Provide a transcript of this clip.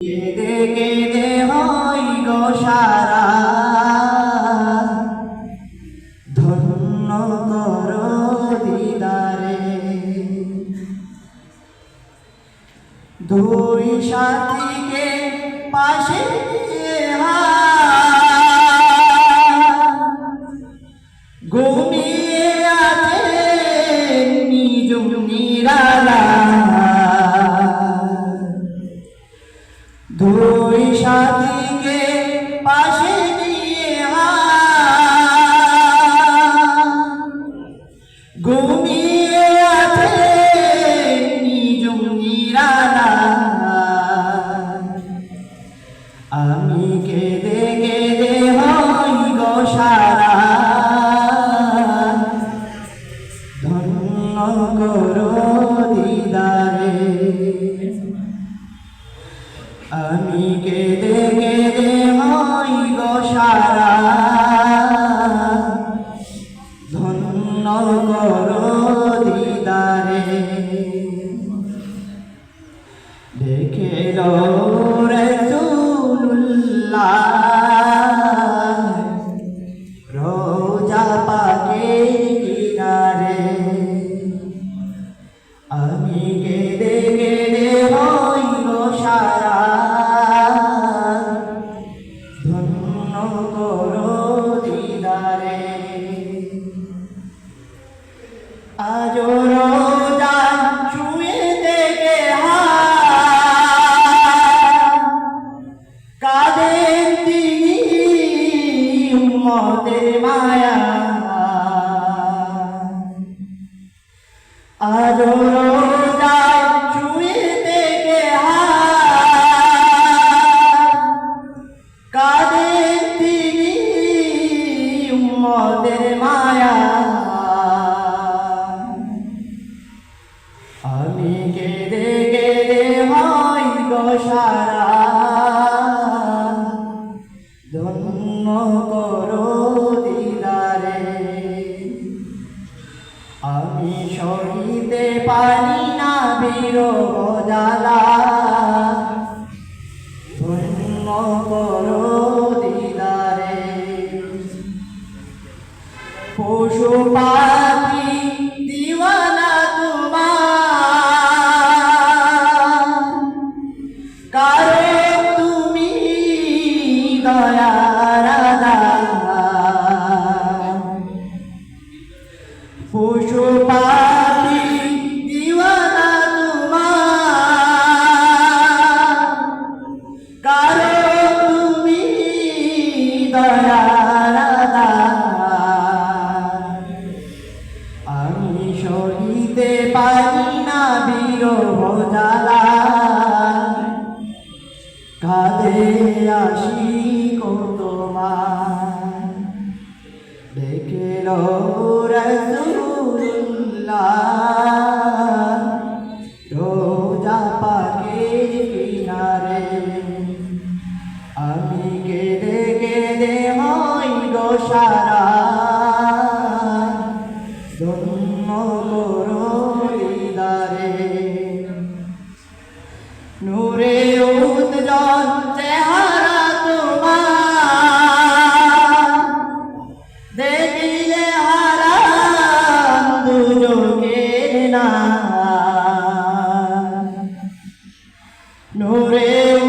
কেঁদে কেঁদে হই গো সারা। ধন্য কর দিদারে। দুই সাথীকে পাশে ঘুমিয়ে দুই রসুল্লাহ রোজা পাকে কিনারে আমি কেঁদে কেঁদে হই সারা। ধন্য করো দিদারে। আজ রোজা শুয়ে থেকে কাদের তিনি উম্মতের মায়া। পারি না বিরহ জ্বালা ধন্য করো দিদারে। পশু পাখি দিওয়ানা তোমার। কারে তুমি দয়ার বিরহ জ্বালা আসি তোমার দেখে রসুল্লাহ রোজা পাকের কিনারে। আমি কেঁদে কেঁদে হই গো সারা ধন্য করো No, no.